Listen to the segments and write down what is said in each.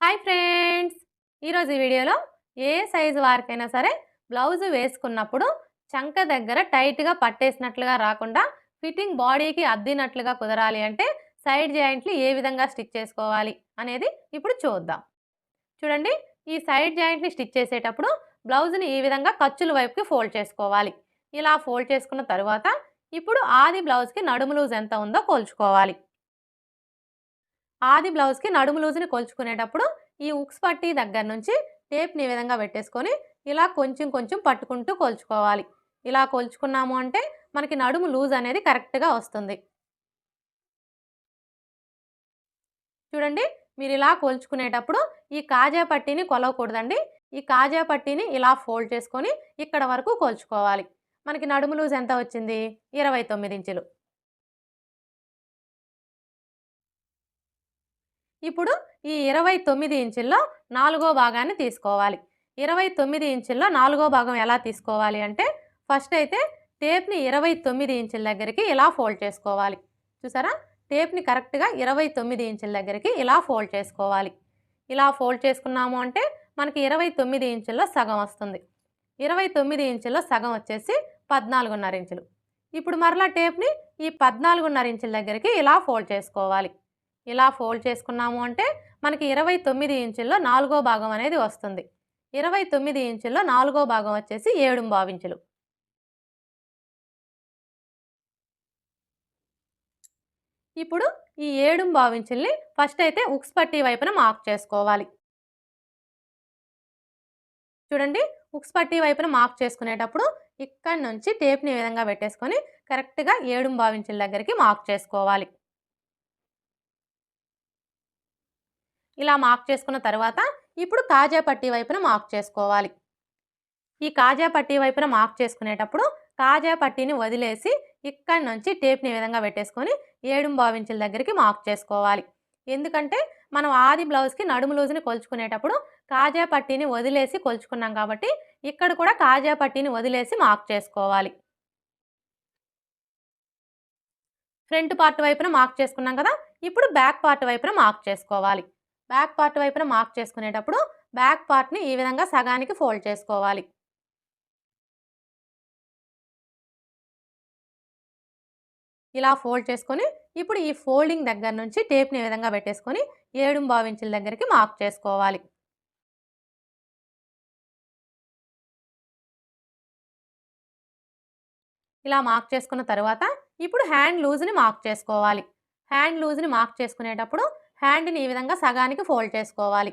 Hi friends! ఈరోజు ఈ వీడియోలో ఏ సైజు వారికైనా సరే బ్లౌజ్ వేసుకున్నప్పుడు చంక దగ్గర టైట్గా పట్టేసినట్లుగా రాకుండా ఫిట్టింగ్ బాడీకి అద్దినట్లుగా కుదరాలి అంటే సైడ్ జాయింట్లు ఏ విధంగా స్టిచ్ చేసుకోవాలి అనేది ఇప్పుడు చూద్దాం. చూడండి ఈ సైడ్ జాయింట్ని స్టిచ్ చేసేటప్పుడు బ్లౌజ్ని ఈ విధంగా ఖర్చుల వైపుకి ఫోల్డ్ చేసుకోవాలి. ఇలా ఫోల్డ్ చేసుకున్న తర్వాత ఇప్పుడు ఆది బ్లౌజ్కి నడుము లూజ్ ఎంత ఉందో కోల్చుకోవాలి. ఆది బ్లౌజ్కి నడుము లూజ్ని కొలుచుకునేటప్పుడు ఈ ఉక్స్ పట్టీ దగ్గర నుంచి టేప్ని ఈ విధంగా పెట్టేసుకొని ఇలా కొంచెం కొంచెం పట్టుకుంటూ కొలుచుకోవాలి. ఇలా కొలుచుకున్నాము అంటే మనకి నడుము లూజ్ అనేది కరెక్ట్గా వస్తుంది. చూడండి మీరు ఇలా కొలుచుకునేటప్పుడు ఈ కాజా పట్టీని కొలవకూడదండి. ఈ కాజా పట్టీని ఇలా ఫోల్డ్ చేసుకొని ఇక్కడ వరకు కొలుచుకోవాలి. మనకి నడుము లూజ్ ఎంత వచ్చింది? ఇరవై తొమ్మిది ఇంచులు. ఇప్పుడు ఈ ఇరవై తొమ్మిది ఇంచుల్లో నాలుగో భాగాన్ని తీసుకోవాలి. ఇరవై తొమ్మిది ఇంచుల్లో నాలుగో భాగం ఎలా తీసుకోవాలి అంటే ఫస్ట్ అయితే టేప్ని ఇరవై తొమ్మిది ఇంచుల దగ్గరికి ఇలా ఫోల్డ్ చేసుకోవాలి. చూసారా? టేప్ని కరెక్ట్గా ఇరవై తొమ్మిది ఇంచుల దగ్గరికి ఇలా ఫోల్డ్ చేసుకోవాలి. ఇలా ఫోల్డ్ చేసుకున్నాము అంటే మనకి ఇరవై తొమ్మిది ఇంచుల్లో సగం వస్తుంది. ఇరవై తొమ్మిది ఇంచుల్లో సగం వచ్చేసి పద్నాలుగున్నర ఇంచులు. ఇప్పుడు మరలా టేప్ని ఈ పద్నాలుగున్నర ఇంచుల దగ్గరికి ఇలా ఫోల్డ్ చేసుకోవాలి. ఇలా ఫోల్డ్ చేసుకున్నాము అంటే మనకి ఇరవై తొమ్మిది ఇంచుల్లో నాలుగో భాగం అనేది వస్తుంది. ఇరవై తొమ్మిది ఇంచుల్లో నాలుగో భాగం వచ్చేసి ఏడు బావించులు. ఇప్పుడు ఈ ఏడు బావించుల్ని ఫస్ట్ అయితే ఉక్స్ పట్టీ వైపున మార్క్ చేసుకోవాలి. చూడండి ఉక్స్ పట్టీ వైపున మార్క్ చేసుకునేటప్పుడు ఇక్కడ నుంచి టేప్ని విధంగా పెట్టేసుకొని కరెక్ట్గా ఏడు బావించుల దగ్గరికి మార్క్ చేసుకోవాలి. ఇలా మార్క్ చేసుకున్న తర్వాత ఇప్పుడు కాజా పట్టీ వైపున మార్క్ చేసుకోవాలి. ఈ కాజా పట్టీ వైపున మార్క్ చేసుకునేటప్పుడు కాజా పట్టీని వదిలేసి ఇక్కడి నుంచి టేప్ని విధంగా పెట్టేసుకొని ఏడు బావించుల దగ్గరికి మార్క్ చేసుకోవాలి. ఎందుకంటే మనం ఆది బ్లౌజ్కి నడుము లూజుని కొలుచుకునేటప్పుడు కాజా పట్టీని వదిలేసి కొలుచుకున్నాం కాబట్టి ఇక్కడ కూడా కాజా పట్టీని వదిలేసి మార్క్ చేసుకోవాలి. ఫ్రంట్ పార్ట్ వైపున మార్క్ చేసుకున్నాం కదా ఇప్పుడు బ్యాక్ పార్ట్ వైపున మార్క్ చేసుకోవాలి. బ్యాక్ పార్ట్ వైపున మార్క్ చేసుకునేటప్పుడు బ్యాక్ పార్ట్ని ఈ విధంగా సగానికి ఫోల్డ్ చేసుకోవాలి. ఇలా ఫోల్డ్ చేసుకొని ఇప్పుడు ఈ ఫోల్డింగ్ దగ్గర నుంచి టేప్ని ఈ విధంగా పెట్టేసుకొని ఏడు బావించుల దగ్గరికి మార్క్ చేసుకోవాలి. ఇలా మార్క్ చేసుకున్న తర్వాత ఇప్పుడు హ్యాండ్ లూజ్ని మార్క్ చేసుకోవాలి. హ్యాండ్ లూజ్ని మార్క్ చేసుకునేటప్పుడు హ్యాండ్ని ఈ విధంగా సగానికి ఫోల్డ్ చేసుకోవాలి.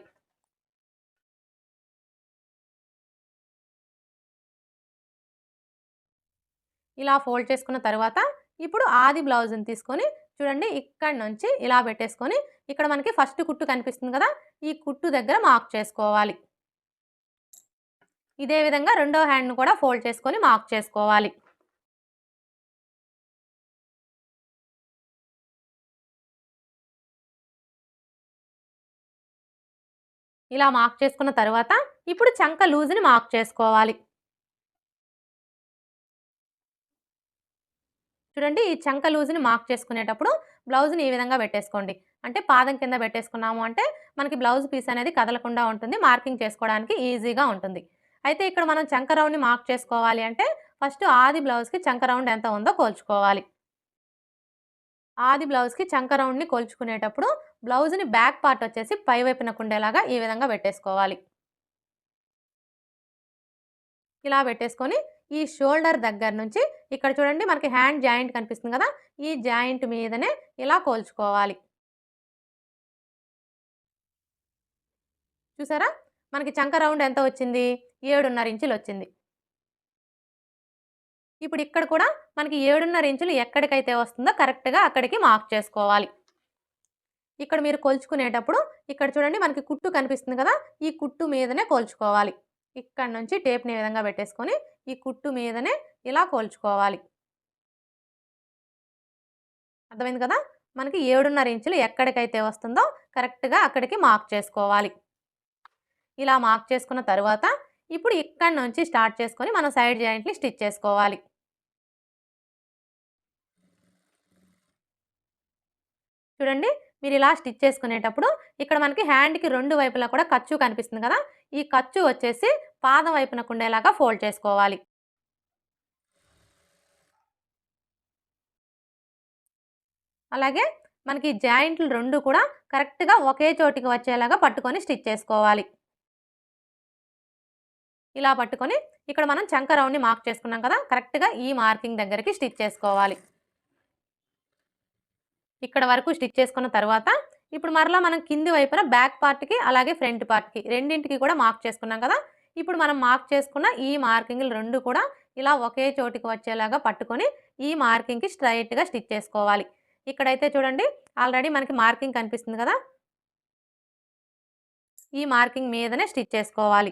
ఇలా ఫోల్డ్ చేసుకున్న తర్వాత ఇప్పుడు ఆది బ్లౌజ్ని తీసుకొని చూడండి ఇక్కడ నుంచి ఇలా పెట్టేసుకొని ఇక్కడ మనకి ఫస్ట్ కుట్టు కనిపిస్తుంది కదా ఈ కుట్టు దగ్గర మార్క్ చేసుకోవాలి. ఇదే విధంగా రెండో హ్యాండ్ను కూడా ఫోల్డ్ చేసుకొని మార్క్ చేసుకోవాలి. ఇలా మార్క్ చేసుకున్న తర్వాత ఇప్పుడు చంక లూజ్ని మార్క్ చేసుకోవాలి. చూడండి ఈ చంక లూజ్ని మార్క్ చేసుకునేటప్పుడు బ్లౌజ్ని ఈ విధంగా పెట్టేసుకోండి? అంటే పాదం కింద పెట్టేసుకున్నాము అంటే మనకి బ్లౌజ్ పీస్ అనేది కదలకుండా ఉంటుంది మార్కింగ్ చేసుకోవడానికి ఈజీగా ఉంటుంది. అయితే ఇక్కడ మనం చంక రౌండ్ని మార్క్ చేసుకోవాలి అంటే ఫస్ట్ ఆది బ్లౌజ్కి చంక రౌండ్ ఎంత ఉందో కోల్చుకోవాలి. ఆది బ్లౌజ్కి చంక రౌండ్ని కొలుచుకునేటప్పుడు బ్లౌజ్ని బ్యాక్ పార్ట్ వచ్చేసి పై వైపున కుండేలాగా ఈ విధంగా పెట్టేసుకోవాలి. ఇలా పెట్టేసుకొని ఈ షోల్డర్ దగ్గర నుంచి ఇక్కడ చూడండి మనకి హ్యాండ్ జాయింట్ కనిపిస్తుంది కదా ఈ జాయింట్ మీదనే ఇలా కోల్చుకోవాలి. చూసారా? మనకి చంక రౌండ్ ఎంత వచ్చింది? ఏడున్నర ఇంచులు వచ్చింది ఇప్పుడు ఇక్కడ కూడా మనకి ఏడున్నర ఇంచులు ఎక్కడికైతే వస్తుందో కరెక్ట్గా అక్కడికి మార్క్ చేసుకోవాలి. ఇక్కడ మీరు కొలుచుకునేటప్పుడు ఇక్కడ చూడండి మనకి కుట్టు కనిపిస్తుంది కదా ఈ కుట్టు మీదనే కోల్చుకోవాలి. ఇక్కడ నుంచి టేప్ని విధంగా పెట్టేసుకొని ఈ కుట్టు మీదనే ఇలా కోల్చుకోవాలి. అర్థమైంది కదా? మనకి ఏడున్నర ఇంచులు ఎక్కడికైతే వస్తుందో కరెక్ట్గా అక్కడికి మార్క్ చేసుకోవాలి. ఇలా మార్క్ చేసుకున్న తర్వాత ఇప్పుడు ఇక్కడ నుంచి స్టార్ట్ చేసుకొని మనం సైడ్ జాయింట్ని స్టిచ్ చేసుకోవాలి. చూడండి మీరు ఇలా స్టిచ్ చేసుకునేటప్పుడు ఇక్కడ మనకి హ్యాండ్కి రెండు వైపులా కూడా ఖర్చు కనిపిస్తుంది కదా ఈ ఖర్చు వచ్చేసి పాదం వైపునకు ఉండేలాగా ఫోల్డ్ చేసుకోవాలి. అలాగే మనకి జాయింట్లు రెండు కూడా కరెక్ట్గా ఒకే చోటికి వచ్చేలాగా పట్టుకొని స్టిచ్ చేసుకోవాలి. ఇలా పట్టుకొని ఇక్కడ మనం చంక రౌండ్ని మార్క్ చేసుకున్నాం కదా కరెక్ట్గా ఈ మార్కింగ్ దగ్గరికి స్టిచ్ చేసుకోవాలి. ఇక్కడ వరకు స్టిచ్ చేసుకున్న తర్వాత ఇప్పుడు మరలా మనం కింది వైపున బ్యాక్ పార్ట్కి అలాగే ఫ్రంట్ పార్ట్కి రెండింటికి కూడా మార్క్ చేసుకున్నాం కదా ఇప్పుడు మనం మార్క్ చేసుకున్న ఈ మార్కింగ్లు రెండు కూడా ఇలా ఒకే చోటికి వచ్చేలాగా పట్టుకొని ఈ మార్కింగ్కి స్ట్రైట్గా స్టిచ్ చేసుకోవాలి. ఇక్కడైతే చూడండి ఆల్రెడీ మనకి మార్కింగ్ కనిపిస్తుంది కదా ఈ మార్కింగ్ మీదనే స్టిచ్ చేసుకోవాలి.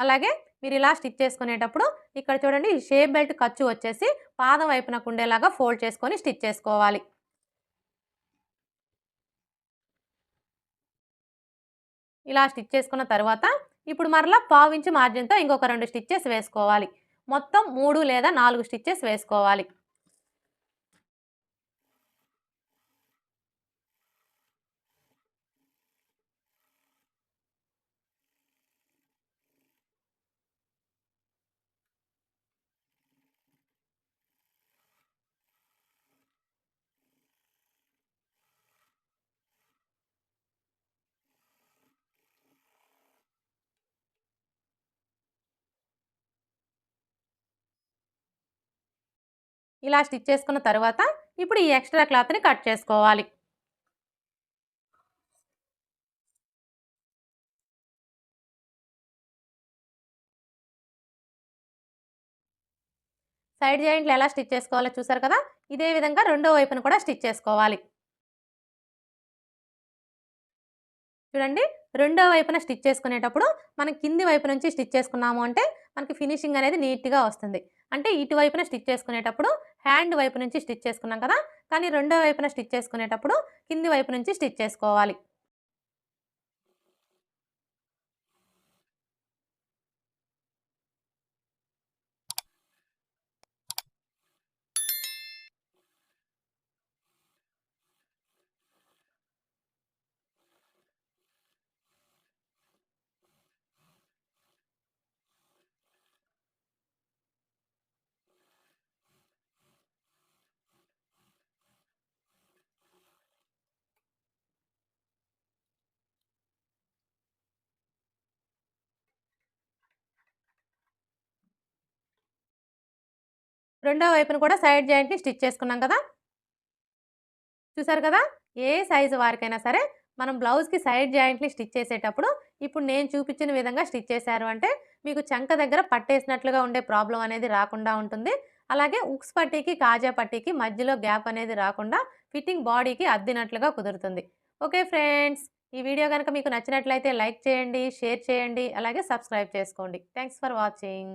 అలాగే మీరు ఇలా స్టిచ్ చేసుకునేటప్పుడు ఇక్కడ చూడండి ఈ షేప్ బెల్ట్ ఖర్చు వచ్చేసి పాదం వైపునకు ఉండేలాగా ఫోల్డ్ చేసుకొని స్టిచ్ చేసుకోవాలి. ఇలా స్టిచ్ చేసుకున్న తర్వాత ఇప్పుడు మరలా పావించి మార్జిన్తో ఇంకొక రెండు స్టిచ్చెస్ వేసుకోవాలి. మొత్తం మూడు లేదా నాలుగు స్టిచ్చెస్ వేసుకోవాలి. ఇలా స్టిచ్ చేసుకున్న తర్వాత ఇప్పుడు ఈ ఎక్స్ట్రా క్లాత్ని కట్ చేసుకోవాలి. సైడ్ జాయింట్లు ఎలా స్టిచ్ చేసుకోవాలో చూసారు కదా? ఇదే విధంగా రెండో వైపున కూడా స్టిచ్ చేసుకోవాలి. చూడండి రెండో వైపున స్టిచ్ చేసుకునేటప్పుడు మనం కింది వైపు నుంచి స్టిచ్ చేసుకున్నాము అంటే మనకి ఫినిషింగ్ అనేది నీట్గా వస్తుంది. అంటే ఇటువైపున స్టిచ్ చేసుకునేటప్పుడు హ్యాండ్ వైపు నుంచి స్టిచ్ చేసుకున్నాం కదా కానీ రెండో వైపున స్టిచ్ చేసుకునేటప్పుడు కింది వైపు నుంచి స్టిచ్ చేసుకోవాలి. రెండో వైపున కూడా సైడ్ జాయింట్ని స్టిచ్ చేసుకున్నాం కదా? చూసారు కదా? ఏ సైజు వారికైనా సరే మనం బ్లౌజ్కి సైడ్ జాయింట్ని స్టిచ్ చేసేటప్పుడు ఇప్పుడు నేను చూపించిన విధంగా స్టిచ్ చేశారు అంటే మీకు చంక దగ్గర పట్టేసినట్లుగా ఉండే ప్రాబ్లం అనేది రాకుండా ఉంటుంది. అలాగే ఉక్స్ పట్టీకి కాజా పట్టీకి మధ్యలో గ్యాప్ అనేది రాకుండా ఫిట్టింగ్ బాడీకి అద్దినట్లుగా కుదురుతుంది. ఓకే ఫ్రెండ్స్ ఈ వీడియో కనుక మీకు నచ్చినట్లయితే లైక్ చేయండి షేర్ చేయండి అలాగే సబ్స్క్రైబ్ చేసుకోండి. Thanks for watching.